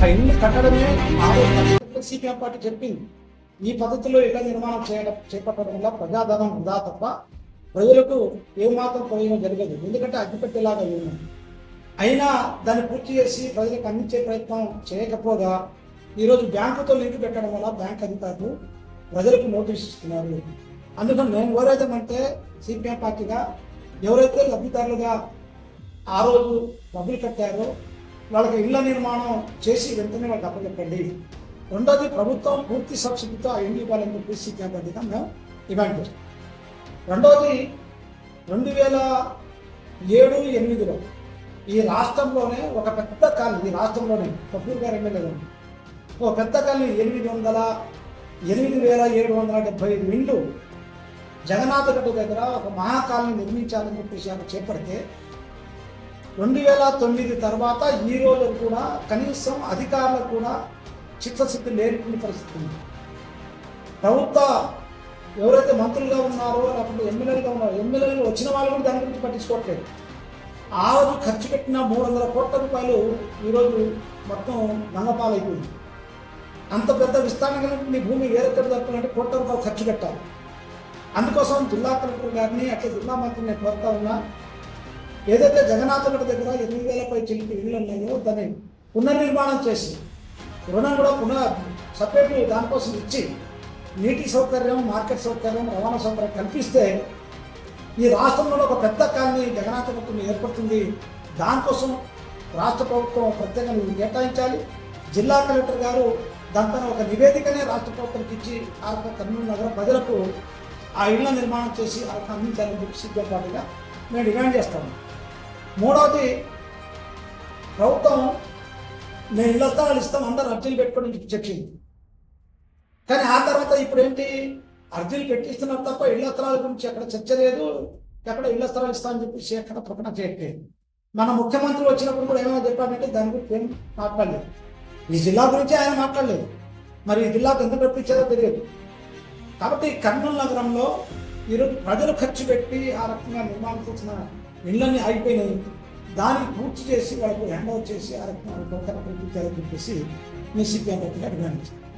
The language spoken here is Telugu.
కట్టడమే సిపిఎం పార్టీ చెప్పింది. ఈ పద్ధతిలో ఇళ్ళ నిర్మాణం చేయడం చేపట్టడం వల్ల ప్రజాధనం వృధా తప్ప ప్రజలకు ఏమాత్రం ప్రయోజనం జరగదు. ఎందుకంటే అగ్గిపెట్టేలాగా ఉన్నాయి అయినా దాన్ని పూర్తి చేసి ప్రజలకు అందించే ప్రయత్నం చేయకపోగా ఈరోజు బ్యాంకుతో లింక్ పెట్టడం వల్ల బ్యాంక్ అధికారులు ప్రజలకు నోటీస్ ఇస్తున్నారు. అందుకని మేము కోరేదేమంటే సిపిఎం పార్టీగా ఎవరైతే లబ్ధిదారులుగా ఆ రోజు డబ్బులు కట్టారో వాళ్ళకి ఇళ్ళ నిర్మాణం చేసి వెంటనే వాళ్ళకి అప్పచెప్పండి. రెండోది ప్రభుత్వం పూర్తి సబ్సిడీతో ఆ ఇండ్లు ఇవ్వాలని చెప్పేసి సిపిఎం మేము డిమాండ్ చేస్తాం. రెండోది రెండు వేల ఏడు ఎనిమిదిలో ఈ రాష్ట్రంలోనే ఒక పెద్ద కాలనీ ఈ రాష్ట్రంలోనే కపూర్ గారు ఎమ్మెల్యే ఒక పెద్ద కాలనీ ఎనిమిది వందల ఎనిమిది వేల ఏడు వందల డెబ్బై ఐదు ఇండ్లు జగన్నాథగడ్డ దగ్గర ఒక మహాకాలనీ నిర్మించాలని చెప్పేసి చేపడితే రెండు వేల తొమ్మిది తర్వాత ఈ రోజు కూడా కనీసం అధికారులకు కూడా చిత్తశుద్ధి లేని పరిస్థితి ఉంది. ప్రభుత్వ ఎవరైతే మంత్రులుగా ఉన్నారో లేకపోతే ఎమ్మెల్యేలుగా ఉన్నారో ఎమ్మెల్యేలు వచ్చిన వాళ్ళు కూడా దాని గురించి పట్టించుకోవట్లేదు. ఆ రోజు ఖర్చు పెట్టిన మూడు వందల కోట్ల రూపాయలు ఈరోజు మొత్తం నంగపాలైపోయింది అంత పెద్ద విస్తరణ కలిగిన భూమి వేరొకటి దొరకాలంటే కోట్ల రూపాయలు ఖర్చు పెట్టాలి. అందుకోసం జిల్లా కలెక్టర్ గారిని అట్లా జిల్లా మంత్రిని కోరుతా ఉన్నా ఏదైతే జగన్నాథుడి దగ్గర ఎనిమిది వేలపై చిలిపి ఇళ్ళు ఉన్నాయో దాన్ని పునర్నిర్మాణం చేసి రుణం కూడా పునః సపరేట్ దానికోసం ఇచ్చి నీటి సౌకర్యం మార్కెట్ సౌకర్యం రవాణా సౌకర్యం కల్పిస్తే ఈ రాష్ట్రంలో ఒక పెద్ద కాలనీ ప్రభుత్వం ఏర్పడుతుంది. దానికోసం రాష్ట్ర ప్రభుత్వం ప్రత్యేకంగా కేటాయించాలి. జిల్లా కలెక్టర్ గారు దానిపైన ఒక నివేదికనే రాష్ట్ర ప్రభుత్వానికి ఇచ్చి ఆ యొక్క కర్నూలు నగర ప్రజలకు ఆ ఇళ్ళ నిర్మాణం చేసి ఆ యొక్క అందించాలని చెప్పి సిద్ధపాటుగా మేము డిమాండ్ చేస్తాము మూడవది ప్రభుత్వం మేము ఇళ్ళ స్థలాలు ఇస్తాం అందరూ అర్జీలు పెట్టుకోవడం చెప్పి చెప్పింది కానీ ఆ తర్వాత ఇప్పుడు ఏంటి? అర్జీలు పెట్టిస్తున్నారు తప్ప ఇళ్ళ స్థలాల గురించి ఎక్కడ చర్చ లేదు. ఎక్కడ ఇళ్ళ స్థలాలు ఇస్తామని చెప్పేసి ఎక్కడ ప్రకటన చేయట్లేదు. మన ముఖ్యమంత్రి వచ్చినప్పుడు కూడా ఏమైనా చెప్పారంటే దాని గురించి ఏం మాట్లాడలేదు. ఈ జిల్లా గురించి ఆయన మాట్లాడలేదు. మరి ఈ జిల్లాకు ఎందుకు రప్పించారో తెలియదు. కాబట్టి కర్నూలు నగరంలో ఈరోజు ప్రజలు ఖర్చు పెట్టి ఆ రకంగా నిర్మాణం చేసిన ఇళ్ళని ఆగిపోయినాయి. దాన్ని పూర్తి చేసి వాళ్ళకు హ్యాండ్ ఓవర్ చేసి ఆ రకంగా టోకెన్ కల్పించాలని చెప్పేసి మీ సిపిఎం పార్టీగా అభినందిస్తాను